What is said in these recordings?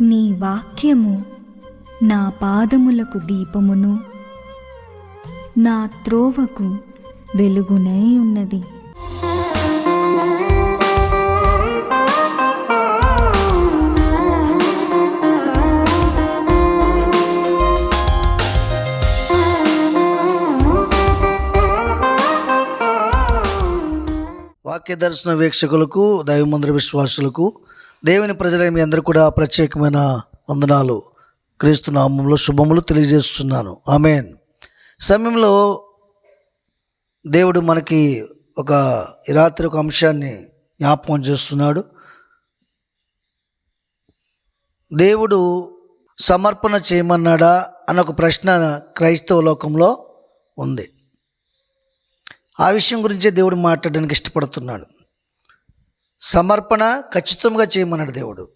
నీ వాక్యము నా పాదములకు దీపమును నా త్రోవకు వెలుగునై ఉన్నది. వాక్య దర్శన వీక్షకులకు దైవమందిర విశ్వాసులకు దేవుని ప్రజలైన మీ అందరూ కూడా ప్రత్యేకమైన వందనాలు. క్రీస్తు నామంలో శుభములు తెలియజేస్తున్నాను. ఆమెన్. సమయంలో దేవుడు మనకి ఒక రాత్రి ఒక అంశాన్ని జ్ఞాపకం చేస్తున్నాడు. దేవుడు సమర్పణ చేయమన్నాడా అన్న ఒక ప్రశ్న క్రైస్తవ లోకంలో ఉంది. ఆ విషయం గురించే దేవుడు మాట్లాడడానికి ఇష్టపడుతున్నాడు. సమర్పణ ఖచ్చితంగా చేయమన్నాడు దేవుడు.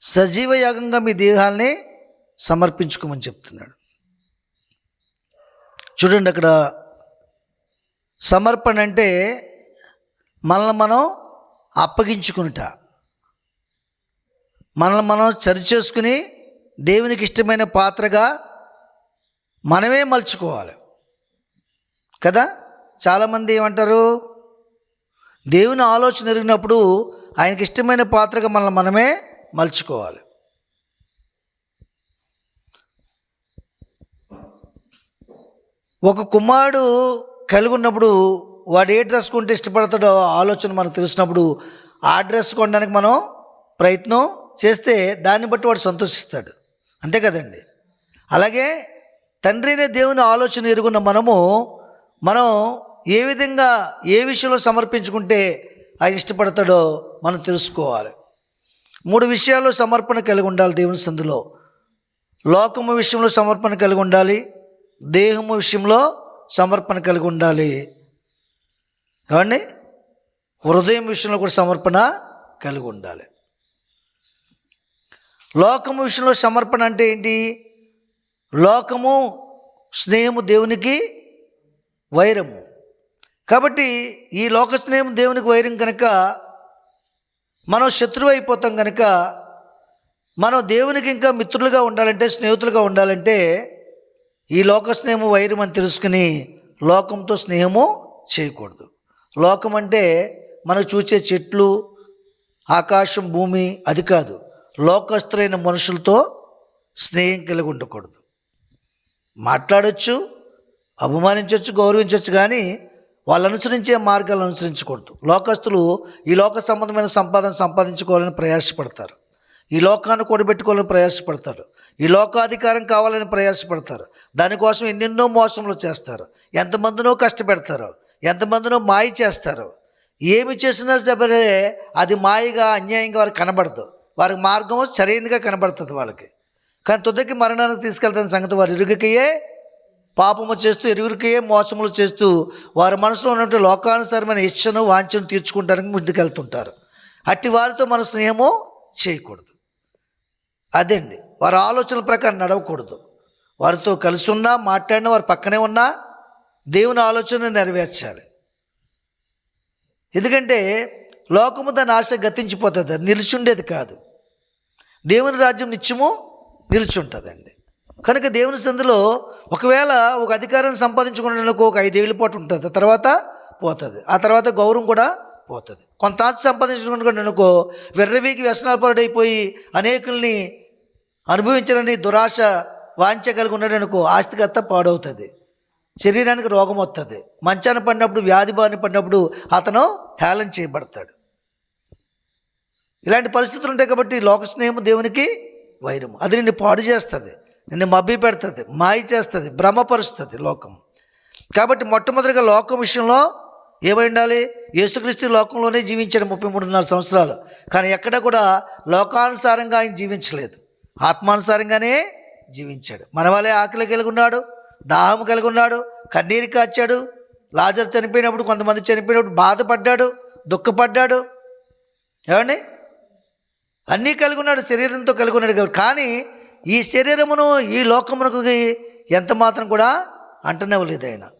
సజీవ యాగంగా మీ దేహాల్ని సమర్పించుకోమని చెప్తున్నాడు. చూడండి అక్కడ సమర్పణ అంటే మనల్ని మనం అప్పగించుకునుట. మనల్ని మనం చరి చేసుకుని దేవునికి ఇష్టమైన పాత్రగా మనమే మలుచుకోవాలి. కదా? చాలామంది ఏమంటారు? దేవుని ఆలోచన ఎరిగినప్పుడు ఆయనకి ఇష్టమైన పాత్రగా మనల్ని మనమే మలుచుకోవాలి. ఒక కుమారుడు కలిగి ఉన్నప్పుడు వాడు ఏ డ్రెస్ కొంటే ఇష్టపడతాడో ఆలోచన మనకు తెలిసినప్పుడు ఆ డ్రెస్ కొనడానికి మనం ప్రయత్నం చేస్తే దాన్ని బట్టి వాడు సంతోషిస్తాడు. అంతే కదండి? అలాగే తండ్రినే దేవుని ఆలోచన ఎరుగున్న మనము మనం ఏ విధంగా ఏ విషయంలో సమర్పించుకుంటే ఆయన ఇష్టపడతాడో మనం తెలుసుకోవాలి. మూడు విషయాల్లో సమర్పణ కలిగి ఉండాలి దేవుని సందులో. లోకము విషయంలో సమర్పణ కలిగి ఉండాలి దేహము విషయంలో సమర్పణ కలిగి ఉండాలి. ఏమండి? హృదయం విషయంలో కూడా సమర్పణ కలిగి ఉండాలి. లోకము విషయంలో సమర్పణ అంటే ఏంటి? లోకము స్నేహము దేవునికి వైరము. కాబట్టి ఈ లోక స్నేహం దేవునికి వైరం కనుక మనం శత్రువు అయిపోతాం కనుక మనం దేవునికి ఇంకా మిత్రులుగా ఉండాలంటే స్నేహితులుగా ఉండాలంటే ఈ లోక స్నేహము వైరం అని తెలుసుకుని లోకంతో స్నేహము చేయకూడదు. లోకం అంటే మనం చూసే చెట్లు ఆకాశం భూమి అది కాదు. లోకస్తులైన మనుషులతో స్నేహం కలిగి ఉండకూడదు. మాట్లాడచ్చు అవమానించవచ్చు గౌరవించవచ్చు కానీ వాళ్ళు అనుసరించే మార్గాలు అనుసరించకూడదు. లోకస్తులు ఈ లోక సంబంధమైన సంపాదన సంపాదించుకోవాలని ప్రయాసపడతారు. ఈ లోకాన్ని కూడబెట్టుకోవాలని ప్రయాసపడతారు. ఈ లోకాధికారం కావాలని ప్రయాసపడతారు. దానికోసం ఎన్నెన్నో మోసములు చేస్తారు. ఎంతమందినో కష్టపెడతారు. ఎంతమందినో మాయ చేస్తారు. ఏమి చేసినా సరే అది మాయగా అన్యాయంగా వారికి కనబడదు. వారి మార్గం సరైనదిగా కనబడుతుంది వాళ్ళకి. కానీ తుదకి మరణానికి తీసుకెళ్తున్న సంగతి వారి ఇరుగకయే పాపము చేస్తూ ఎరుగురికయే మోసములు చేస్తూ వారి మనసులో ఉన్నటువంటి లోకానుసారమైన ఇచ్చను వాంఛను తీర్చుకుంటానికి ముందుకెళ్తుంటారు. అట్టి వారితో మన స్నేహము చేయకూడదు. అదండి వారి ఆలోచనల ప్రకారం నడవకూడదు. వారితో కలిసి ఉన్నా మాట్లాడినా వారి పక్కనే ఉన్నా దేవుని ఆలోచన నెరవేర్చాలి. ఎందుకంటే లోకము దాని ఆశ గతించిపోతుంది అది నిలిచుండేది కాదు. దేవుని రాజ్యం నిత్యము నిలుచుంటుందండి. కనుక దేవుని సందులో ఒకవేళ ఒక అధికారాన్ని సంపాదించుకునేందుకు ఒక ఐదేళ్ళ పాటు ఉంటుంది తర్వాత పోతుంది. ఆ తర్వాత గౌరవం కూడా పోతుంది. కొంత ఆస్తి అనుకో వెర్రవీకి వ్యసనాపరుడైపోయి అనేకుల్ని అనుభవించాలని దురాశ వాంఛ కలిగి ఉన్నాడనుకో ఆస్తికత్త పాడవుతుంది. శరీరానికి రోగం వస్తుంది మంచాన పడినప్పుడు వ్యాధి బారిన పడినప్పుడు అతను హేళన చేయబడతాడు. ఇలాంటి పరిస్థితులు ఉంటాయి కాబట్టి లోక స్నేహము దేవునికి వైరం అది నిన్ను పాడు చేస్తుంది. నిన్ను మబ్బి పెడుతుంది మాయ చేస్తుంది భ్రమపరుస్తుంది లోకం. కాబట్టి మొట్టమొదటిగా లోకం విషయంలో ఏమై ఉండాలి? యేసుక్రీస్తు లోకంలోనే జీవించాడు ముప్పై మూడున్నర సంవత్సరాలు. కానీ ఎక్కడ కూడా లోకానుసారంగా ఆయన జీవించలేదు. ఆత్మానుసారంగానే జీవించాడు. మన వాళ్ళే ఆకలి కలిగి ఉన్నాడు దాహం కలిగి ఉన్నాడు కన్నీరు కాచాడు లాజర్ చనిపోయినప్పుడు కొంతమంది చనిపోయినప్పుడు బాధపడ్డాడు దుఃఖపడ్డాడు. ఏమండి? అన్నీ కలిగి ఉన్నాడు శరీరంతో కలిగి ఉన్నాడు. కాబట్టి కానీ ఈ శరీరమును ఈ లోకమునకు ఎంత మాత్రం కూడా అంటనివ్వలేదు ఆయన.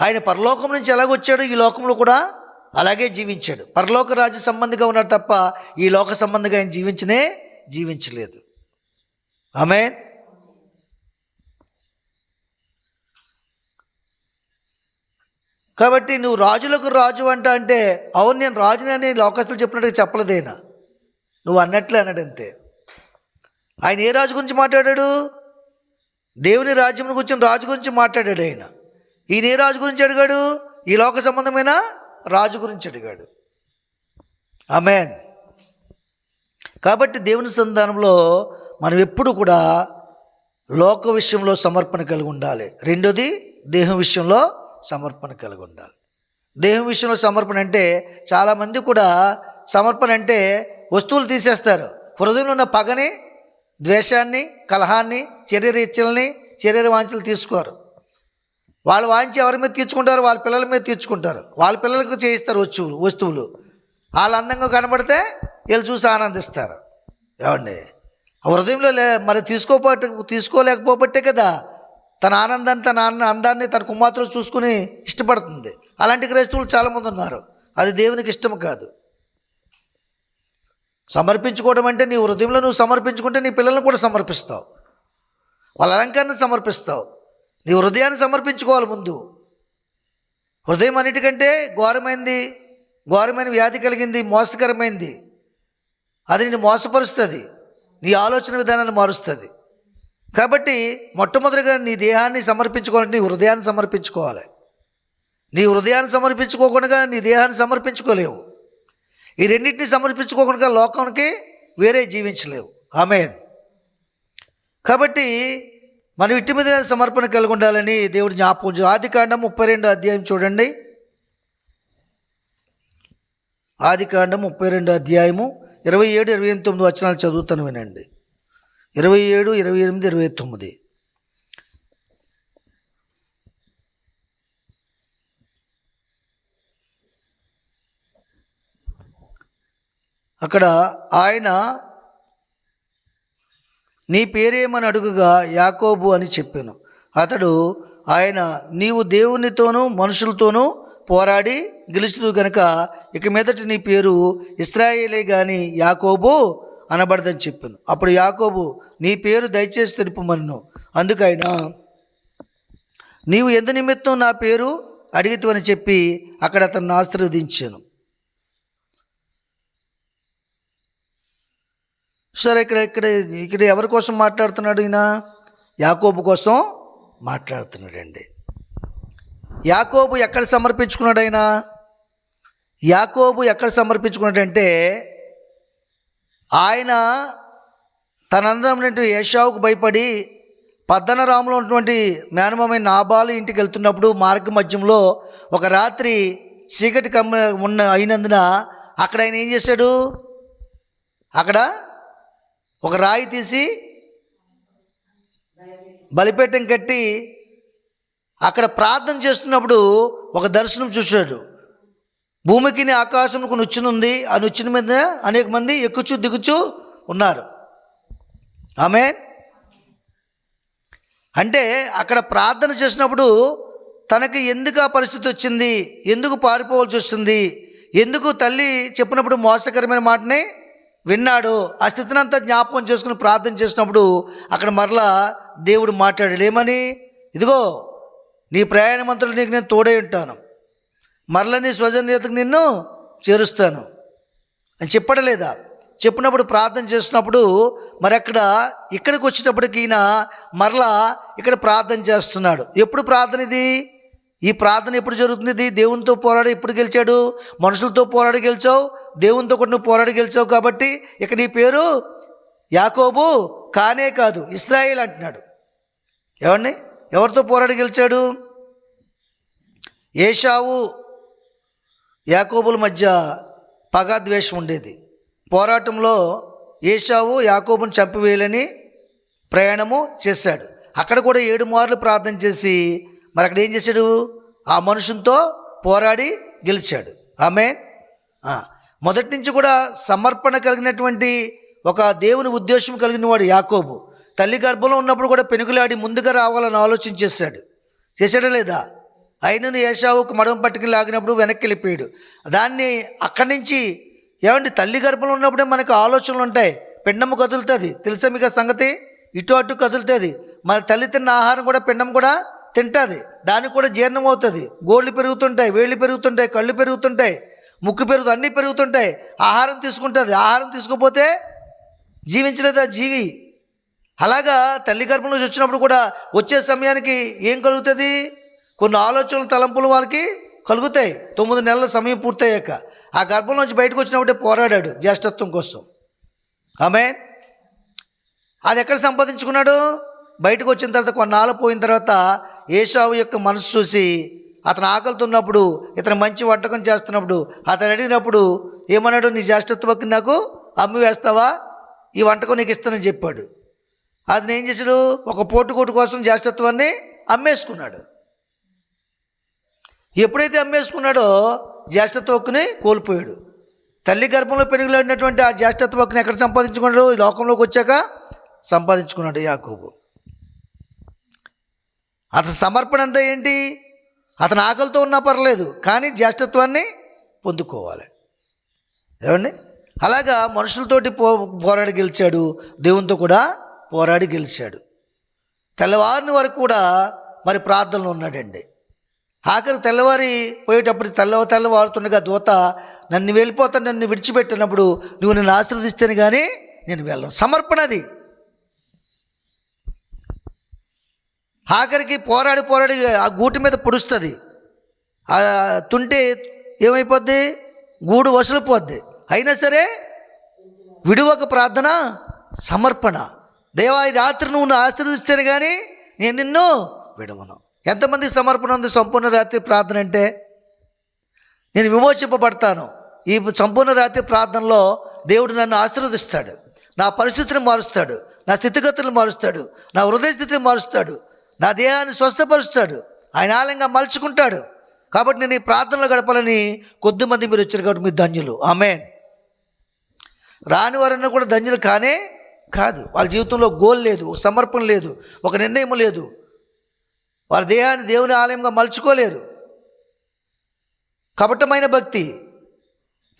ఆయన పరలోకం నుంచి ఎలాగొచ్చాడు ఈ లోకంలో కూడా అలాగే జీవించాడు. పరలోక రాజ్య సంబంధిగా ఉన్నాడు తప్ప ఈ లోక సంబంధిగా ఆయన జీవించనే జీవించలేదు. ఆమె కాబట్టి నువ్వు రాజులకు రాజు అంట అంటే అవును నేను రాజుని అని లోకస్తులు చెప్పినట్టుగా ఆయన. నువ్వు అన్నట్లే అన్నాడు అంతే ఆయన ఏ రాజు గురించి మాట్లాడాడు? దేవుని రాజ్యం గురించి రాజు గురించి మాట్లాడాడు ఆయన. ఈయన ఏ రాజు గురించి అడిగాడు? ఈ లోక సంబంధమైన రాజు గురించి అడిగాడు. ఆమెన్. కాబట్టి దేవుని సంధానంలో మనం ఎప్పుడు కూడా లోక విషయంలో సమర్పణ కలిగి ఉండాలి. రెండోది దేహం విషయంలో సమర్పణ కలిగి ఉండాలి. దేహం విషయంలో సమర్పణ అంటే చాలామంది కూడా సమర్పణ అంటే వస్తువులు తీసేస్తారు. హృదయంలో ఉన్న పగని ద్వేషాన్ని కలహాన్ని శరీర ఇచ్చల్ని శరీర వాంఛలు తీసుకోరు. వాళ్ళు వాంచి ఎవరి మీద తీర్చుకుంటారు వాళ్ళ పిల్లల మీద తీర్చుకుంటారు. వాళ్ళ పిల్లలకు చేయిస్తారు వస్తువులు వస్తువులు. వాళ్ళు అందంగా కనబడితే వీళ్ళు చూసి ఆనందిస్తారు. ఏమండి? హృదయంలో లే మరి తీసుకోపోట తీసుకోలేకపోబట్టే కదా తన ఆనందాన్ని తన అన్న అందాన్ని తన కుమార్తెలు చూసుకుని ఇష్టపడుతుంది. అలాంటి క్రైస్తవులు చాలామంది ఉన్నారు. అది దేవునికి ఇష్టం కాదు. సమర్పించుకోవడం అంటే నీ హృదయంలో నువ్వు సమర్పించుకుంటే నీ పిల్లలను కూడా సమర్పిస్తావు. వాళ్ళ అలంకరణ సమర్పిస్తావు. నీ హృదయాన్ని సమర్పించుకోవాలి ముందు. హృదయం అన్నిటికంటే ఘోరమైంది ఘోరమైన వ్యాధి కలిగింది మోసకరమైంది. అది నిన్ను మోసపరుస్తుంది. నీ ఆలోచన విధానాన్ని మారుస్తుంది. కాబట్టి మొట్టమొదటిగా నీ దేహాన్ని సమర్పించుకోవాలంటే నీ హృదయాన్ని సమర్పించుకోవాలి. నీ హృదయాన్ని సమర్పించుకోకుండా నీ దేహాన్ని సమర్పించుకోలేవు. ఈ రెండింటిని సమర్పించుకోకుండా లోకానికి వేరే జీవించలేవు. ఆమె కాబట్టి మనం ఇట్టి మీద సమర్పణ కలిగి ఉండాలని దేవుడు జ్ఞాపకం ఆది కాండం ముప్పై రెండు అధ్యాయం చూడండి. ఆది కాండం ముప్పై రెండు అధ్యాయము ఇరవై ఏడు ఇరవై ఎనిమిది తొమ్మిది వచనాలు చదువుతాను వినండి. ఇరవై ఏడు ఇరవై ఎనిమిది ఇరవై తొమ్మిది. అక్కడ ఆయన నీ పేరేమని అడుగుగా యాకోబు అని చెప్పాను. అతడు ఆయన నీవు దేవునితోనూ మనుషులతోనూ పోరాడి గెలుచుతూ గనక ఇక మీదటి నీ పేరు ఇస్రాయేలే గాని యాకోబు అనబడదని చెప్పాను. అప్పుడు యాకోబు నీ పేరు దయచేసి తెలుపమను అందుకైనా నీవు ఎందు నిమిత్తం నా పేరు అడిగితువని చెప్పి అక్కడ అతన్ని ఆశీర్వదించాను. సరే ఇక్కడ ఇక్కడ ఇక్కడ ఎవరి కోసం మాట్లాడుతున్నాడు ఈయన? యాకోబు కోసం మాట్లాడుతున్నాడండి. యాకోబు ఎక్కడ సమర్పించుకున్నాడు ఆయన? యాకోబు ఎక్కడ సమర్పించుకున్నాడంటే ఆయన తనందరం ఏషావుకు భయపడి పద్దనరాములో ఉన్నటువంటి మేనమమైన నాబాలు ఇంటికి వెళ్తున్నప్పుడు మార్గ మధ్యంలో ఒక రాత్రి చీకటి కమ్మ ఉన్న అయినందున అక్కడ ఆయన ఏం చేశాడు? అక్కడ ఒక రాయి తీసి బలిపీఠం కట్టి అక్కడ ప్రార్థన చేస్తున్నప్పుడు ఒక దర్శనం చూశాడు. భూమికి ఆకాశంకు నుచ్చునుంది ఆ నుచ్చిన మీద అనేక మంది ఎక్కుచు దిగుచు ఉన్నారు. ఆమె అంటే అక్కడ ప్రార్థన చేసినప్పుడు తనకి ఎందుకు ఆ పరిస్థితి వచ్చింది? ఎందుకు పారిపోవాల్సి వస్తుంది? ఎందుకు తల్లి చెప్పినప్పుడు మోసకరమైన మాటని విన్నాడు ఆ స్థితిని అంతా జ్ఞాపకం చేసుకుని ప్రార్థన చేసినప్పుడు అక్కడ మరలా దేవుడు మాట్లాడాడు ఏమని? ఇదిగో నీ ప్రయాణ మంత్రులు నీకు నేను తోడై ఉంటాను. మరల నీ స్వజన్యతకు నిన్ను చేరుస్తాను. అని చెప్పడలేదా? చెప్పినప్పుడు ప్రార్థన చేసినప్పుడు మరి అక్కడ ఇక్కడికి వచ్చేటప్పటికి ఈయన మరలా ఇక్కడ ప్రార్థన చేస్తున్నాడు. ఎప్పుడు ప్రార్థన ఇది? ఈ ప్రార్థన ఎప్పుడు జరుగుతుంది? దేవునితో పోరాడి ఎప్పుడు గెలిచాడు? మనుషులతో పోరాడి గెలిచావు? దేవునితో కూడా నువ్వు పోరాడి గెలిచావు కాబట్టి ఇక నీ పేరు యాకోబు కానే కాదు ఇస్రాయేల్ అంటున్నాడు. ఏమండి ఎవరితో పోరాడి గెలిచాడు? ఏషావు యాకోబుల మధ్య పగాద్వేషం ఉండేది. పోరాటంలో ఏషావు యాకోబుని చంపివేయాలని ప్రయాణము చేశాడు. అక్కడ కూడా ఏడు మార్లు ప్రార్థన చేసి మరి అక్కడ ఏం చేశాడు? ఆ మనుషులతో పోరాడి గెలిచాడు. ఆమె మొదటి నుంచి కూడా సమర్పణ కలిగినటువంటి ఒక దేవుని ఉద్దేశం కలిగిన వాడు యాకోబు. తల్లి గర్భంలో ఉన్నప్పుడు కూడా పెనుగులాడి ముందుగా రావాలని ఆలోచన చేశాడు. చేశాడా లేదా? అయినను ఏషావుకు మడమ పట్టుకుని లాగినప్పుడు వెనక్కి వెళ్ళిపోయాడు. దాన్ని అక్కడి నుంచి ఏమండి తల్లి గర్భంలో ఉన్నప్పుడే మనకు ఆలోచనలు ఉంటాయి. పిండము కదులుతుంది. తెలుసా మీకు సంగతి? ఇటు అటు కదులుతుంది. మన తల్లి తిన్న ఆహారం కూడా పిండం కూడా తింటుంది. దానికి కూడా జీర్ణం అవుతుంది. గోళ్ళు పెరుగుతుంటాయి వేళ్ళు పెరుగుతుంటాయి కళ్ళు పెరుగుతుంటాయి ముక్కు పెరుగు అన్నీ పెరుగుతుంటాయి. ఆహారం తీసుకుంటుంది. ఆహారం తీసుకోపోతే జీవించలేదు ఆ జీవి? అలాగా తల్లి గర్భం నుంచి వచ్చినప్పుడు కూడా వచ్చే సమయానికి ఏం కలుగుతుంది? కొన్ని ఆలోచనలు తలంపులు వారికి కలుగుతాయి. తొమ్మిది నెలల సమయం పూర్తయ్యాక. ఆ గర్భం నుంచి బయటకు వచ్చినప్పుడే పోరాడాడు జ్యేష్ఠత్వం కోసం. ఆమె అది ఎక్కడ సంపాదించుకున్నాడు? బయటకు వచ్చిన తర్వాత కొన్నాళ్ళు పోయిన తర్వాత ఏషావు యొక్క మనసు చూసి అతను ఆకలితో ఉన్నప్పుడు ఇతను మంచి వంటకం చేస్తున్నప్పుడు అతను అడిగినప్పుడు ఏమన్నాడు నీ జ్యేష్ఠత్వకి నాకు అమ్మి వేస్తావా? ఈ వంటకం నీకు ఇస్తానని చెప్పాడు. అతను ఏం చేశాడు? ఒక పోటుకోటు కోసం జ్యేష్ఠత్వాన్ని అమ్మేసుకున్నాడు. ఎప్పుడైతే అమ్మేసుకున్నాడో జ్యేష్ఠత్వక్కుని కోల్పోయాడు. తల్లి గర్భంలో పెరుగులాడినటువంటి ఆ జ్యేష్ఠత్వక్కుని ఎక్కడ సంపాదించుకున్నాడు? ఈ లోకంలోకి వచ్చాక సంపాదించుకున్నాడు యాకోబు. అతని సమర్పణ అంతా ఏంటి? అతను ఆకలితో ఉన్నా పర్లేదు కానీ జ్యేష్ఠత్వాన్ని పొందుకోవాలి. ఏమండి? అలాగా మనుషులతోటి పో పోరాడి గెలిచాడు దేవునితో కూడా పోరాడి గెలిచాడు. తెల్లవారిని వరకు కూడా మరి ప్రార్థనలో ఉన్నాడండి. ఆఖరి తెల్లవారి పోయేటప్పుడు తెల్ల తెల్లవారుతుండగా దూత నన్ను వెళ్ళిపోతాను నన్ను విడిచిపెట్టినప్పుడు నువ్వు నన్ను ఆశీర్వదిస్తేనే కానీ నేను వెళ్ళను. సమర్పణ అది. ఆఖరికి పోరాడి పోరాడి ఆ గూటి మీద పొడుస్తుంది. ఆ తుంటే ఏమైపోద్ది? గూడు వసలిపోద్ది. అయినా సరే విడువక ప్రార్థన సమర్పణ. దేవా ఈ రాత్రి నువ్వు నన్ను ఆశీర్వదిస్తేనే కానీ నేను నిన్ను విడవను. ఎంతమంది సమర్పణ ఉంది? సంపూర్ణ రాత్రి ప్రార్థన అంటే నేను విమోచింపబడతాను. ఈ సంపూర్ణ రాత్రి ప్రార్థనలో దేవుడు నన్ను ఆశీర్వదిస్తాడు. నా పరిస్థితిని మారుస్తాడు. నా స్థితిగతులను మారుస్తాడు. నా హృదయ స్థితిని మారుస్తాడు. నా దేహాన్ని స్వస్థపరుస్తాడు. ఆయన ఆలయంగా మలుచుకుంటాడు. కాబట్టి నేను ఈ ప్రార్థనలో గడపాలని కొద్దిమంది మీరు వచ్చారు కాబట్టి మీరు ధన్యులు. ఆమెన్. రాని వారన్నా కూడా ధన్యులు కానే కాదు. వాళ్ళ జీవితంలో గోల్ లేదు ఒక సమర్పణ లేదు ఒక నిర్ణయం లేదు. వారి దేహాన్ని దేవుని ఆలయంగా మలుచుకోలేరు. కపటమైన భక్తి.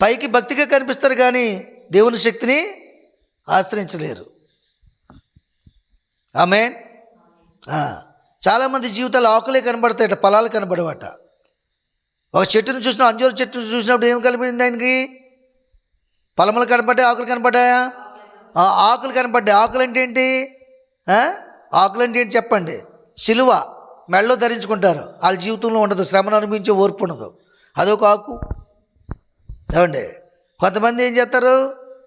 పైకి భక్తిగా కనిపిస్తారు కానీ దేవుని శక్తిని ఆశ్రయించలేరు. ఆమెన్. చాలామంది జీవితాలు ఆకులే కనబడతాయట పొలాలు కనబడవట. ఒక చెట్టును చూసిన అంజూరు చెట్టును చూసినప్పుడు ఏం కనబడింది ఆయనకి? పొలములు కనపడ్డాయి ఆకులు కనపడ్డాయా ఆకులు కనపడ్డాయి ఆకులు అంటే ఏంటి ఆకులు అంటే ఏంటి చెప్పండి. సిలువ మెళ్ళలో ధరించుకుంటారు. వాళ్ళ జీవితంలో ఉండదు శ్రమను అనుభవించే ఓర్పు ఉండదు. అదొక ఆకు. ఏమండి? కొంతమంది ఏం చేస్తారు?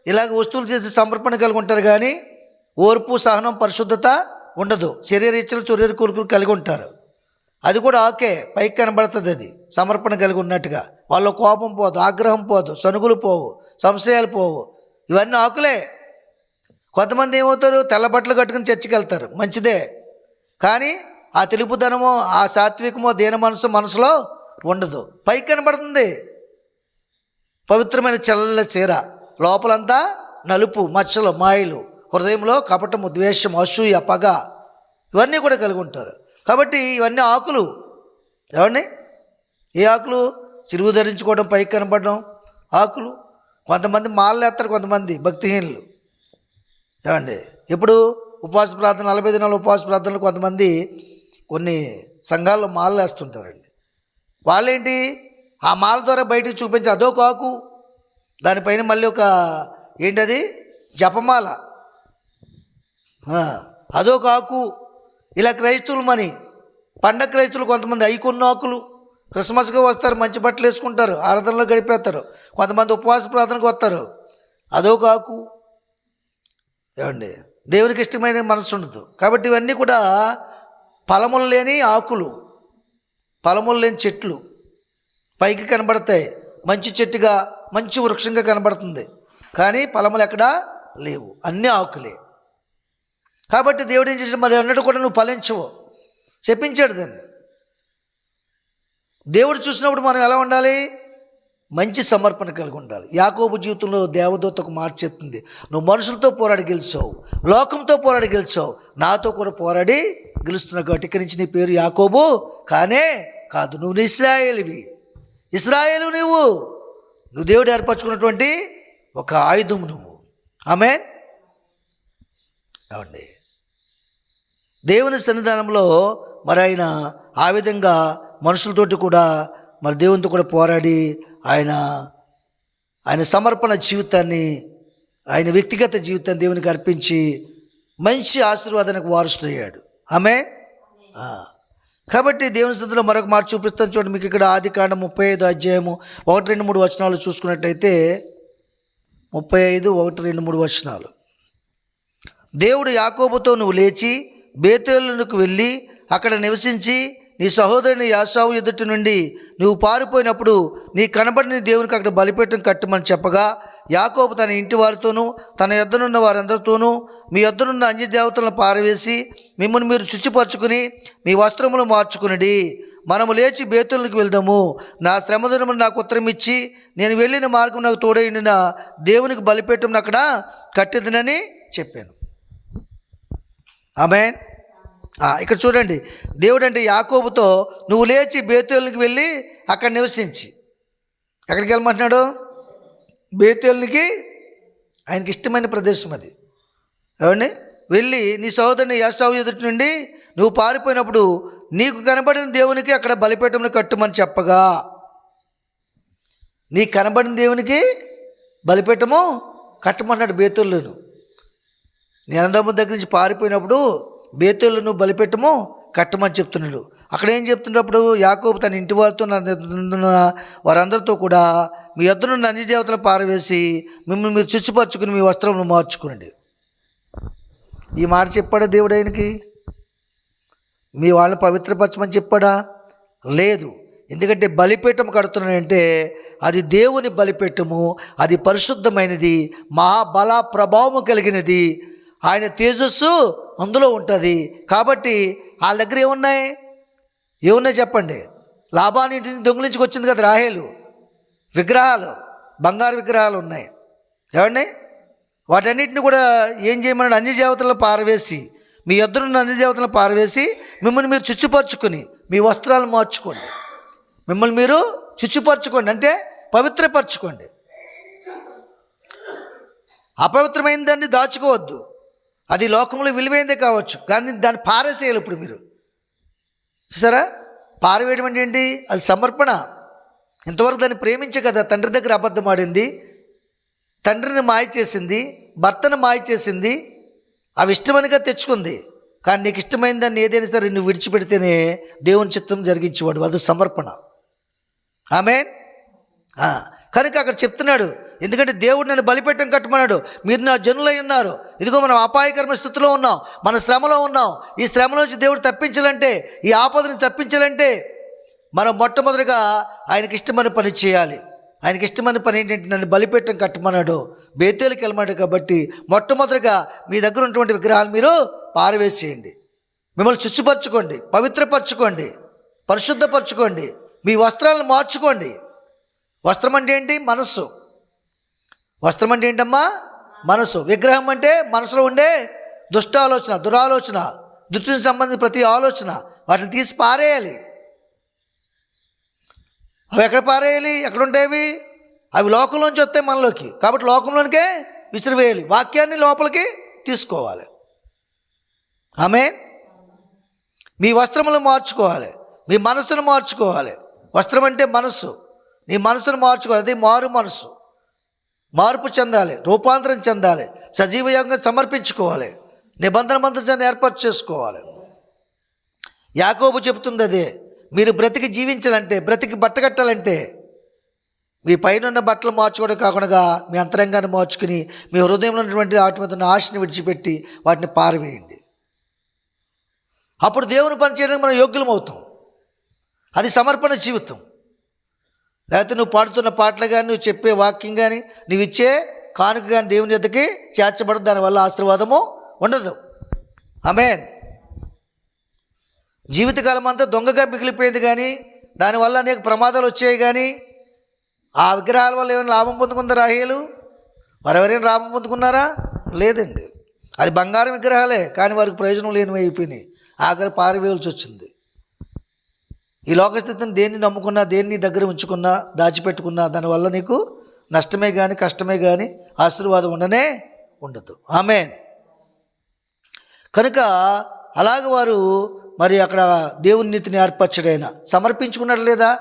ఇలాగ వస్తువులు చేసి సమర్పణ కలిగి ఉంటారు కానీ ఓర్పు సహనం పరిశుద్ధత ఉండదు. శరీర ఇచ్చలు శరీర కోరికలు కలిగి ఉంటారు. అది కూడా ఆకే పైకి కనబడుతుంది అది. సమర్పణ కలిగి ఉన్నట్టుగా. వాళ్ళ కోపం పోదు ఆగ్రహం పోదు సనుగులు పోవు సంశయాలు పోవు. ఇవన్నీ ఆకులే. కొంతమంది ఏమవుతారు? తెల్ల బట్టలు కట్టుకుని చర్చికి వెళ్తారు మంచిదే. కానీ ఆ తెలుపుదనమో ఆ సాత్వికమో దీన మనసు మనసులో ఉండదు. పైకి కనబడుతుంది. పవిత్రమైన చల్ల చీర. లోపలంతా నలుపు మచ్చలు మాయలు. హృదయంలో కపటము ద్వేషం అసూయ పగ ఇవన్నీ కూడా కలిగి ఉంటారు. కాబట్టి ఇవన్నీ ఆకులు. ఏమండి ఏ ఆకులు? చిరుగు ధరించుకోవడం పైకి కనపడడం ఆకులు. కొంతమంది మాలలేస్తారు కొంతమంది భక్తిహీనులు. ఏమండి? ఇప్పుడు ఉపవాస ప్రార్థన నలభై దినాల ఉపవాస ప్రార్థనలు కొంతమంది కొన్ని సంఘాల్లో మాలలు వేస్తుంటారండి. వాళ్ళేంటి? ఆ మాల ద్వారా బయటకు చూపించి అదొక ఆకు. దానిపైన మళ్ళీ ఒక ఏంటది? జపమాల. అదొక ఆకు ఇలా క్రైస్తవులు మని పండగ క్రైస్తవులు కొంతమంది ఐకొన్న ఆకులు క్రిస్మస్గా వస్తారు మంచి బట్టలు వేసుకుంటారు ఆరాధనలో గడిపేస్తారు కొంతమంది ఉపవాస ప్రార్థనకు వస్తారు. అదొక ఆకు ఏమండి? దేవునికి ఇష్టమైన మనసు ఉండదు. కాబట్టి ఇవన్నీ కూడా ఫలములు లేని ఆకులు ఫలములు లేని చెట్లు పైకి కనబడతాయి మంచి చెట్టుగా మంచి వృక్షంగా కనబడుతుంది. కానీ ఫలములు ఎక్కడా లేవు. అన్నీ ఆకులే. కాబట్టి దేవుడు ఏం చేసాడు మరి అన్నట్టు కూడా నువ్వు ఫలించవు. చెప్పించాడు దాన్ని. దేవుడు చూసినప్పుడు మనం ఎలా ఉండాలి? మంచి సమర్పణ కలిగి ఉండాలి. యాకోబు జీవితంలో దేవదూతకు మాట చెప్తుంది. నువ్వు మనుషులతో పోరాడి గెలిచావు లోకంతో పోరాడి గెలిచావు నాతో కూడా పోరాడి గెలుస్తున్నావు కాబట్టి ఇక్కడి నుంచి నీ పేరు యాకోబు కానే కాదు నువ్వు ఇస్రాయేల్వి. ఇస్రాయేలు నువ్వు నువ్వు దేవుడు ఏర్పరచుకున్నటువంటి ఒక ఆయుధం నువ్వు. ఆమె అవండి దేవుని సన్నిధానంలో మరి ఆయన ఆ విధంగా మనుషులతోటి కూడా మరి దేవునితో కూడా పోరాడి ఆయన ఆయన సమర్పణ జీవితాన్ని ఆయన వ్యక్తిగత జీవితాన్ని దేవునికి అర్పించి మంచి ఆశీర్వాదానికి వారసుడయ్యాడు. ఆమె కాబట్టి దేవుని స్థితిలో మరొక మాట చూపిస్తాను చూడండి. మీకు ఇక్కడ ఆది కాండ ముప్పై ఐదు అధ్యాయము ఒకటి రెండు మూడు వచనాలు చూసుకున్నట్టయితే ముప్పై ఐదు ఒకటి రెండు మూడు వచనాలు. దేవుడు యాకోబుతో నువ్వు లేచి బేతేలునకు వెళ్ళి అక్కడ నివసించి నీ సహోదరుని యాసావు ఎదుటి నుండి నువ్వు పారిపోయినప్పుడు నీ కనబడిన దేవునికి అక్కడ బలిపీఠం కట్టమని చెప్పగా యాకోబు తన ఇంటి వారితోనూ తన యొద్దనున్న వారందరితోనూ మీ యొద్దనున్న అన్య దేవతలను పారవేసి మిమ్మల్ని మీరు శుచిపరచుకుని మీ వస్త్రములు మార్చుకునిడి. మనము లేచి బేతులకు వెళ్దాము. నా శ్రమదినమును నాకు ఉత్తరం ఇచ్చి నేను వెళ్ళిన మార్గం నాకు తోడైన దేవునికి బలిపీఠం అక్కడ కట్టిదనని చెప్పాను. ఆమె ఇక్కడ చూడండి. దేవుడు అంటే యాకోబుతో నువ్వు లేచి బేతులకి వెళ్ళి అక్కడ నివసించి. ఎక్కడికి వెళ్ళమంటున్నాడు? బేతులకి. ఆయనకి ఇష్టమైన ప్రదేశం అది. ఏమండి వెళ్ళి నీ సహోదరుని యాసావు ఎదుటి నుండి నువ్వు పారిపోయినప్పుడు నీకు కనబడిన దేవునికి అక్కడ బలిపీఠంలో కట్టుమని చెప్పగా. నీ కనబడిన దేవునికి బలిపీఠము కట్టమన్నాడు బేతుల్లోను నీ దగ్గర నుంచి పారిపోయినప్పుడు బేతులను బలిపెట్టము కట్టమని చెప్తున్నాడు. అక్కడ ఏం చెప్తున్నప్పుడు యాకోబు తన ఇంటి వారితో వారందరితో కూడా మీ యొద్దనున్న అన్ని దేవతలు పారవేసి మిమ్మల్ని మీరు చుచ్చుపరుచుకుని మీ వస్త్రమును మార్చుకునండి. ఈ మాట చెప్పాడా దేవుడు ఆయనకి? మీ వాళ్ళని పవిత్రపరచమని చెప్పాడా? లేదు. ఎందుకంటే బలిపీఠం కడుతున్నాడంటే అది దేవుని బలిపీఠము అది పరిశుద్ధమైనది మహాబల ప్రభావము కలిగినది ఆయన తేజస్సు అందులో ఉంటుంది. కాబట్టి వాళ్ళ దగ్గర ఏమున్నాయి? ఏమున్నాయి చెప్పండి? లాభాన్ని దొంగిలించుకొచ్చింది దొంగిలించుకు వచ్చింది కదా రాహేలు. విగ్రహాలు బంగారు విగ్రహాలు ఉన్నాయి. ఏమండి? వాటన్నిటిని కూడా ఏం చేయమన్నాడు? అన్ని దేవతలను పారవేసి మీ ఎద్దరున్న అన్ని దేవతలను పారవేసి మిమ్మల్ని మీరు చుచ్చుపరుచుకొని మీ వస్త్రాలు మార్చుకోండి. మిమ్మల్ని మీరు చుచ్చుపరుచుకోండి అంటే పవిత్రపరచుకోండి. అపవిత్రమైన దాన్ని దాచుకోవద్దు. అది లోకంలో విలువైందే కావచ్చు. కానీ దాన్ని పారేసేయాలి ఇప్పుడు మీరు. చూసారా? పారవేయడం అంటే ఏంటి? అది సమర్పణ. ఇంతవరకు దాన్ని ప్రేమించే కదా తండ్రి దగ్గర అబద్ధం ఆడింది. తండ్రిని మాయ చేసింది భర్తను మాయ చేసింది అవి ఇష్టమనిగా తెచ్చుకుంది. కానీ నీకు ఇష్టమైన దాన్ని ఏదైనా సరే నువ్వు విడిచిపెడితేనే దేవుని చిత్తం జరిగించేవాడు. అది సమర్పణ. ఆమె కనుక అక్కడ చెప్తున్నాడు ఎందుకంటే దేవుడు నన్ను బలిపెట్టం కట్టమన్నాడు. మీరు నా జనులై ఉన్నారు. ఇదిగో మనం అపాయకరమైన స్థితిలో ఉన్నాం. మన శ్రమలో ఉన్నాం. ఈ శ్రమ నుంచి దేవుడు తప్పించాలంటే ఈ ఆపదని తప్పించాలంటే మనం మొట్టమొదటిగా ఆయనకి ఇష్టమైన పని చేయాలి. ఆయనకి ఇష్టమైన పని ఏంటంటే నన్ను బలిపెట్టం కట్టమన్నాడు. బేతేలకు వెళ్ళమన్నాడు కాబట్టి మొట్టమొదటిగా మీ దగ్గర ఉన్నటువంటి విగ్రహాలు మీరు పారవేసేయండి. మిమ్మల్ని చుచ్చుపరచుకోండి పవిత్రపరచుకోండి పరిశుద్ధపరచుకోండి మీ వస్త్రాలను మార్చుకోండి. వస్త్రం అంటే ఏంటి? మనస్సు. వస్త్రం అంటే ఏంటమ్మా? మనసు. విగ్రహం అంటే మనసులో ఉండే దుష్ట ఆలోచన దురాలోచన దుష్టికి సంబంధించిన ప్రతి ఆలోచన. వాటిని తీసి పారేయాలి. అవి ఎక్కడ పారేయాలి? ఎక్కడ ఉంటాయి అవి లోకంలోంచి వస్తాయి మనలోకి. కాబట్టి లోకంలోనికే విసిరివేయాలి. వాక్యాన్ని లోపలికి తీసుకోవాలి. ఆమె మీ వస్త్రములు మార్చుకోవాలి. మీ మనసును మార్చుకోవాలి. వస్త్రం అంటే మనస్సు నీ మనసును మార్చుకోవాలి. అది మారు మనసు. మార్పు చెందాలి రూపాంతరం చెందాలి సజీవయంగా సమర్పించుకోవాలి నిబంధన మంత్రాన్ని ఏర్పాటు చేసుకోవాలి. యాకోబు చెబుతుంది అదే మీరు బ్రతికి జీవించాలంటే బ్రతికి బట్ట కట్టాలంటే మీ పైన బట్టలు మార్చుకోవడం కాకుండా మీ అంతరంగాన్ని మార్చుకుని మీ హృదయంలో ఉన్నటువంటి వాటి మీద ఉన్న ఆశని విడిచిపెట్టి వాటిని పారవేయండి. అప్పుడు దేవుని పని చేయడానికి మనం యోగ్యులం అవుతాం. అది సమర్పణ జీవితం. లేకపోతే నువ్వు పాడుతున్న పాటలు కానీ నువ్వు చెప్పే వాక్యం కానీ నువ్వు ఇచ్చే కానుక కానీ దేవుని యొద్దకి చేర్చబడదు దానివల్ల ఆశీర్వాదము ఉండదు. అమేన్ జీవితకాలం అంతా దొంగగా మిగిలిపోయింది కానీ దానివల్ల అనేక ప్రమాదాలు వచ్చాయి కానీ ఆ విగ్రహాల వల్ల ఏమైనా లాభం పొందుకుందా రాహేలు? మరెవరైనా లాభం పొందుకున్నారా? లేదండి. అది బంగారం విగ్రహాలే కానీ వారికి ప్రయోజనం లేనివి అయిపోయినాయి. ఆఖరి పారివేయాల్సి వచ్చింది. ఈ లోకస్థితిని దేన్ని నమ్ముకున్నా దేన్ని దగ్గర ఉంచుకున్నా దాచిపెట్టుకున్నా దానివల్ల నీకు నష్టమే కానీ కష్టమే కానీ ఆశీర్వాదం ఉండనే ఉండదు. ఆమె కనుక అలాగ వారు మరి అక్కడ దేవుని నీతిని ఏర్పరచడైనా సమర్పించుకున్నాడు లేదా?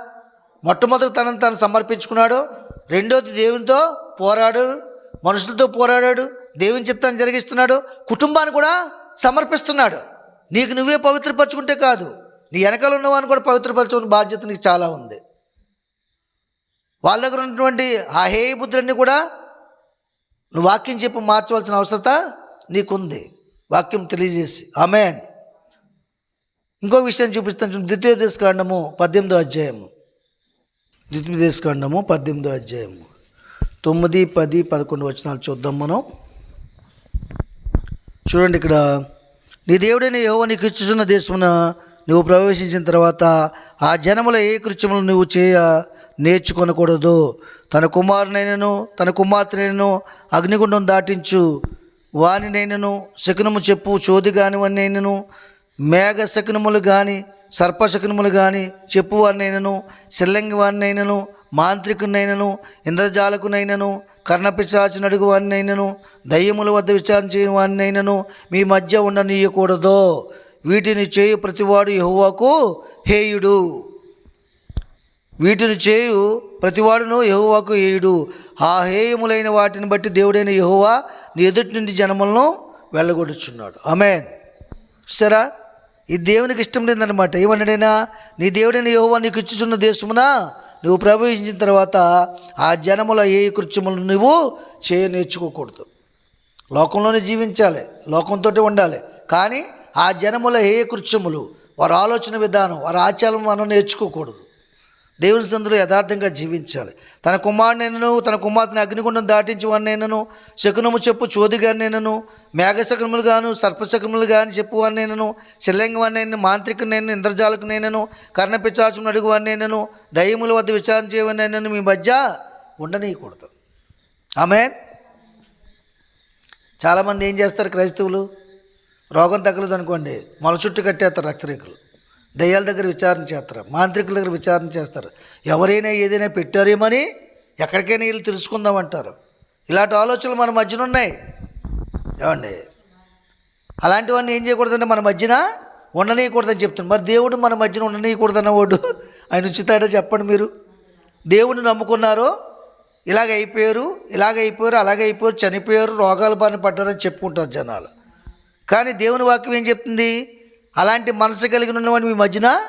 మొట్టమొదటి తనను తాను సమర్పించుకున్నాడు. రెండోది దేవునితో పోరాడు మనుషులతో పోరాడాడు దేవుని చిత్తాన్ని జరిగిస్తున్నాడు కుటుంబాన్ని కూడా సమర్పిస్తున్నాడు. నీకు నువ్వే పవిత్రపరచుకుంటే కాదు. నీ వెనకాల ఉన్నవాడిని కూడా పవిత్రపరచుకునే బాధ్యత నీకు చాలా ఉంది. వాళ్ళ దగ్గర ఉన్నటువంటి ఆ హేయ బుద్ధులన్నీ కూడా నువ్వు వాక్యం చెప్పి మార్చవలసిన అవసరత నీకుంది. వాక్యం తెలియజేసి. ఆమెన్. ఇంకో విషయం చూపిస్తాను ద్వితీయ దేశకాండము పద్దెనిమిదో అధ్యాయము. ద్వితీయ దేశకాండము పద్దెనిమిదో అధ్యాయము. తొమ్మిది పది పదకొండు వచనాలు చూద్దాం మనం. చూడండి ఇక్కడ. నీ దేవుడైన యెహోవా నీకు ఇచ్చుచున్న దేశమున నువ్వు ప్రవేశించిన తర్వాత ఆ జనముల ఏ కృత్యములు నువ్వు చేయ నేర్చుకొనకూడదు. తన కుమారునైనను తన కుమార్తెనైనను అగ్నిగుండం దాటించు. వానినైనను శకునము చెప్పు చోది కానివన్నైనను మేఘ శకునములు కానీ సర్పశకునములు కానీ చెప్పు వారినైనను సిల్లంగి వారినైనను మాంత్రికునైనను ఇంద్రజాలకునైనను కర్ణపిశాచినడుగు వారినైనను దయ్యముల వద్ద విచారణ చేయని వారినైనను మీ మధ్య ఉండనీయకూడదు. వీటిని చేయు ప్రతివాడు యహువాకు హేయుడు. వీటిని చేయు ప్రతివాడును యహువాకు హేయుడు. ఆ హేయములైన వాటిని బట్టి దేవుడైన యహువా నీ ఎదుటి నుండి జనములను వెళ్ళగొడుచున్నాడు. ఆమెన్. సరా ఈ దేవునికి ఇష్టం లేదనమాట ఏమన్నాడైనా నీ దేవుడైన యెహోవా నీకు ఇచ్చుచున్న దేశమున నువ్వు ప్రవేశించిన తర్వాత ఆ జనముల ఏ కృత్యములు నువ్వు చేయ నేర్చుకోకూడదు. లోకంలోనే జీవించాలి. లోకంతో ఉండాలి. కానీ ఆ జనముల ఏ కృత్యములు? వారి ఆలోచన విధానం వారి ఆచారం మనం నేర్చుకోకూడదు. దేవుని సందులో యథార్థంగా జీవించాలి. తన కుమారునైనను తన కుమార్తెను అగ్నిగుండం దాటించి వాడినైనను శకునము చెప్పు చోదిగానైనను మేఘశకునములు గాను సర్పశకునములు గాని చెప్పు వాడినైనను శిల్లంగి వాడినైనా మాంత్రికునైనా ఇంద్రజాలకునైనను కర్ణపిచాచమును అడుగు వాడినైనను దయ్యముల వద్ద విచారణ చేయవనైనను మీ మధ్య ఉండనీయకూడదు. ఆమె చాలామంది ఏం చేస్తారు క్రైస్తవులు? రోగం తగ్గలేదు అనుకోండి మొల చుట్టూ కట్టేస్తారు రక్షరేకులు దయ్యాల దగ్గర విచారణ చేస్తారు మాంత్రికుల దగ్గర విచారణ చేస్తారు. ఎవరైనా ఏదైనా పెట్టారేమని ఎక్కడికైనా వీళ్ళు తెలుసుకుందామంటారు ఇలాంటి ఆలోచనలు మన మధ్యన ఉన్నాయి. ఏమండి? అలాంటివన్నీ ఏం చేయకూడదంటే మన మధ్యన? ఉండనీయకూడదని చెప్తుంది మరి దేవుడు మన మధ్యన ఉండనీయకూడదన్న వాడు ఆయన ఉంచుతాడో చెప్పండి మీరు. దేవుడిని నమ్ముకున్నారో ఇలాగ అయిపోయారు ఇలాగ అయిపోయారు అలాగే అయిపోయారు చనిపోయారు రోగాల బారిన పడ్డారని చెప్పుకుంటారు జనాలు. కానీ దేవుని వాక్యం ఏం చెప్తుంది? అలాంటి మనసు కలిగిన ఉన్నవాడిని మీ మధ్యన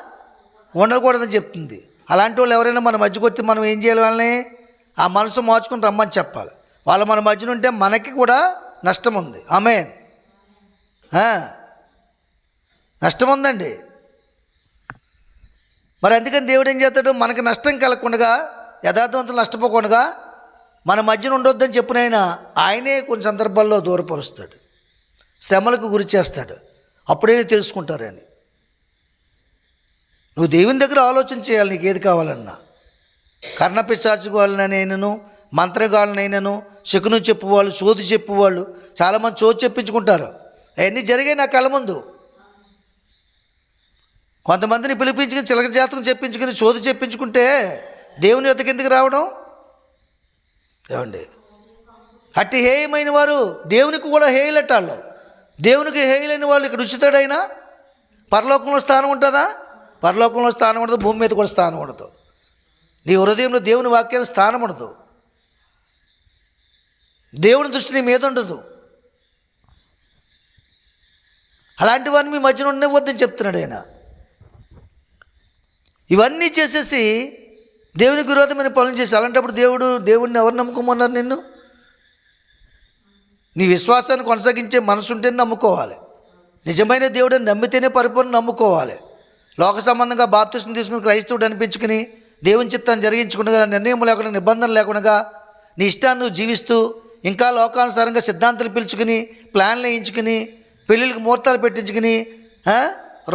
ఉండకూడదని చెప్తుంది. అలాంటి వాళ్ళు ఎవరైనా మన మధ్యకు వచ్చి మనం ఏం చేయాలి వాళ్ళని? ఆ మనసు మార్చుకుని రమ్మని చెప్పాలి. వాళ్ళు మన మధ్యన ఉంటే మనకి కూడా నష్టం ఉంది. ఆమె నష్టం ఉందండి. మరి అందుకని దేవుడు ఏం చేస్తాడు? మనకి నష్టం కలగకుండా యథార్థవంతులు నష్టపోకుండా మన మధ్యన ఉండొద్దని చెప్పినైనా ఆయనే కొన్ని సందర్భాల్లో దూరపరుస్తాడు. శ్రమలకు గురి చేస్తాడు. అప్పుడే తెలుసుకుంటారని. నువ్వు దేవుని దగ్గర ఆలోచన చేయాలి నీకు ఏది కావాలన్నా. కర్ణపిశాచు వాళ్ళనైనను మంత్రగాళ్ళనైనను శకును చెప్పువాళ్ళు చోదు చెప్పువాళ్ళు చాలామంది చోదు చెప్పించుకుంటారు. అవన్నీ జరిగాయి నా కళ్ళ ముందు. కొంతమందిని పిలిపించుకుని చిలక జాతకం చెప్పించుకుని చోది చెప్పించుకుంటే దేవుని యొక్క ఎందుకు రావడం? ఏమండి? అట్టి హేయమైన వారు దేవునికి కూడా హేయలట దేవునికి హేయలేని వాళ్ళు ఇక్కడ ఉచితాడైనా పరలోకంలో స్థానం ఉంటుందా? పరలోకంలో స్థానం ఉండదు భూమి మీద కూడా స్థానం ఉండదు. నీ హృదయంలో దేవుని వాక్యానికి స్థానం ఉండదు. దేవుని దృష్టి నీ మీద ఉండదు. అలాంటి వారిని మీ మధ్యన ఉండవద్దని చెప్తున్నాడు ఆయన. ఇవన్నీ చేసేసి దేవునికి విరోధమైన పనులు చేసి అలాంటప్పుడు దేవుడు దేవుడిని ఎవరు నమ్ముకోమన్నారు నిన్ను? నీ విశ్వాసాన్ని కొనసాగించే మనసు ఉంటేనే నమ్ముకోవాలి. నిజమైన దేవుడిని నమ్మితేనే పరిపూర్ణ నమ్ముకోవాలి. లోక సంబంధంగా బాప్తిసం తీసుకుని క్రైస్తవుడు అనిపించుకుని దేవుని చిత్తాన్ని జరిగించుకుండగా నిర్ణయం లేకుండా నిబంధన లేకుండా నీ ఇష్టాన్ని నువ్వు జీవిస్తూ ఇంకా లోకానుసారంగా సిద్ధాంతాలు పిలుచుకుని ప్లాన్లు వేయించుకుని పెళ్ళిళ్ళకి ముహూర్తాలు పెట్టించుకుని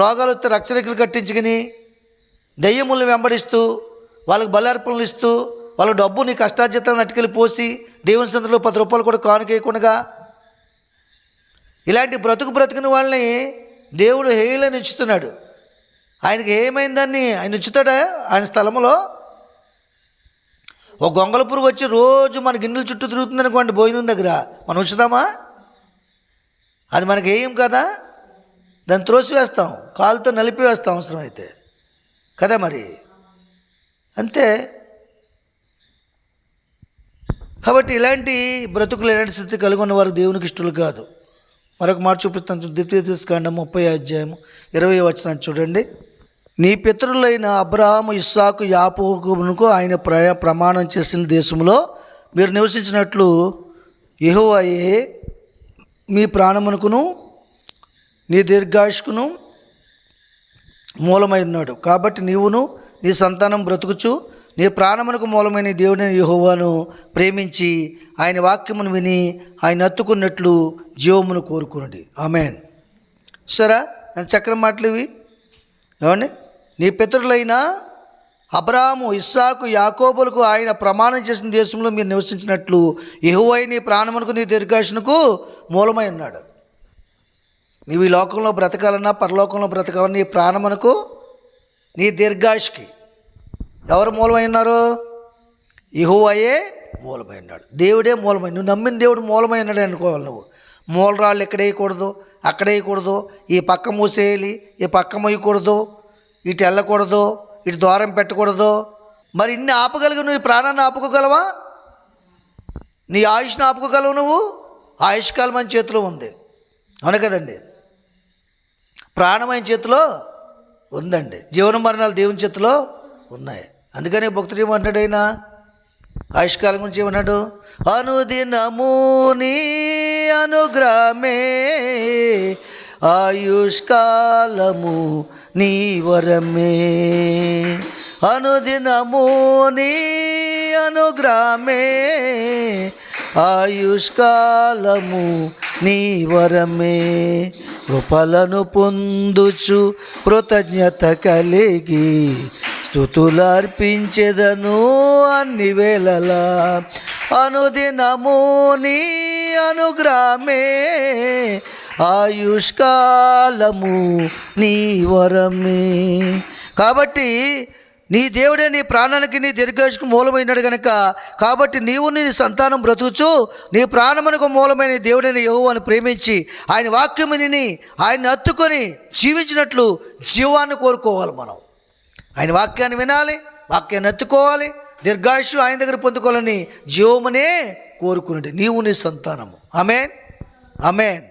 రోగాలు వస్తే రక్షరికలు కట్టించుకుని దెయ్యములను వెంబడిస్తూ వాళ్ళకి బలార్పణలు ఇస్తూ వాళ్ళ డబ్బు నీ కష్టార్జితం నట్టుకెళ్ళి పోసి దేవుని సందులో పది రూపాయలు కూడా కానుకేయకుండా ఇలాంటి బ్రతుకు బ్రతుకుని వాళ్ళని దేవుడు హేయులని ఇచ్చుతున్నాడు ఆయనకి ఏమైందని ఆయన ఉంచుతాడా? ఆయన స్థలంలో ఒక గొంగల పురుగు వచ్చి రోజు మన గిన్నెల చుట్టూ తిరుగుతుంది అనుకోండి భోజనం దగ్గర. మనం ఉంచుదామా అది మనకి ఏం కదా? దాన్ని త్రోసి వేస్తాం కాలుతో నలిపి వేస్తాం అవసరం అయితే కదా మరి? అంతే. కాబట్టి ఇలాంటి బ్రతుకులు ఇలాంటి స్థితి కలిగి ఉన్న వారు దేవునికి ఇష్టలు కాదు. మరొక మాట చూపిస్తాను ద్వితీయ తీసుకాండం ముప్పై అధ్యాయము ఇరవై వచ్చిన చూడండి. నీ పితరులైన అబ్రహాము ఇస్సాకు యాపుకునుకు ఆయన ప్రయ ప్రమాణం చేసిన దేశంలో మీరు నివసించినట్లు యెహోవాయే మీ ప్రాణమునకును నీ దీర్ఘాయుష్కును మూలమై ఉన్నాడు. కాబట్టి నీవును నీ సంతానం బ్రతుకుచు నీ ప్రాణమునకు మూలమైన దేవుడైన యెహోవాను ప్రేమించి ఆయన వాక్యమును విని ఆయన అత్తుకున్నట్లు జీవమును కోరుకునండి. ఆమెన్. సరే ఎంత చక్రం మాటలు ఇవి. ఏమండి? నీ పితరులైన అబ్రాము ఇస్సాకు యాకోబులకు ఆయన ప్రమాణం చేసిన దేశంలో మీరు నివసించినట్లు యెహోవై నీ ప్రాణమునకు నీ దీర్ఘాషునకు మూలమై ఉన్నాడు. నీవు ఈ లోకంలో బ్రతకాలన్నా పరలోకంలో బ్రతకాలన్నా నీ ప్రాణమునకు నీ దీర్ఘాయుష్కి ఎవరు మూలమై ఉన్నారు ఇహోవయే మూలమై ఉన్నాడు దేవుడే మూలమై నువ్వు నమ్మిన దేవుడు మూలమై ఉన్నాడు అనుకోవాలి నువ్వు. మూలరాళ్ళు ఇక్కడ వేయకూడదు? అక్కడ వేయకూడదు. ఈ పక్క మూసేయాలి ఈ పక్క మొయ్యకూడదు. ఇటు వెళ్ళకూడదు ఇటు ద్వారం పెట్టకూడదు. మరి ఇన్ని ఆపగలిగి నువ్వు ఈ ప్రాణాన్ని ఆపుకోగలవా? నీ ఆయుష్ని ఆపుకోగలవు నువ్వు? ఆయుష్కాలం మన చేతిలో ఉంది. అవును కదండి? ప్రాణమైన చేతిలో ఉందండి. జీవన మరణాలు దేవుని చేతిలో ఉన్నాయి. అందుకనే భక్తుడు ఏమంటాడు ఆయన? ఆయుష్కాలం గురించి ఏమన్నాడు అనుదినము నీ అనుగ్రహమే ఆయుష్కాలము నీ వరమే. అనుదినము నీ అనుగ్రహమే ఆయుష్కాలము నీ వరమే. కృపలను పొందుచు కృతజ్ఞత కలిగి స్థుతులర్పించెదను అన్ని వేళలా. అనుదినము నీ అనుగ్రహమే. ఆయుష్కాలము నీ వరమే. కాబట్టి నీ దేవుడే నీ ప్రాణానికి నీ దీర్ఘాయుష్కు మూలమైనాడు గనక. కాబట్టి నీవు నీ సంతానం బ్రతుకుచు. నీ ప్రాణమునకు మూలమైన దేవుడైన యహో అని ప్రేమించి ఆయన వాక్యముని ఆయన్ని హత్తుకొని జీవించినట్లు జీవాన్ని కోరుకోవాలి మనం. ఆయన వాక్యాన్ని వినాలి వాక్యాన్ని ఎత్తుకోవాలి. దీర్ఘాయుషు ఆయన దగ్గర పొందుకోవాలని జీవమునే కోరుకునేది నీవు నీ సంతానము. అమేన్ అమేన్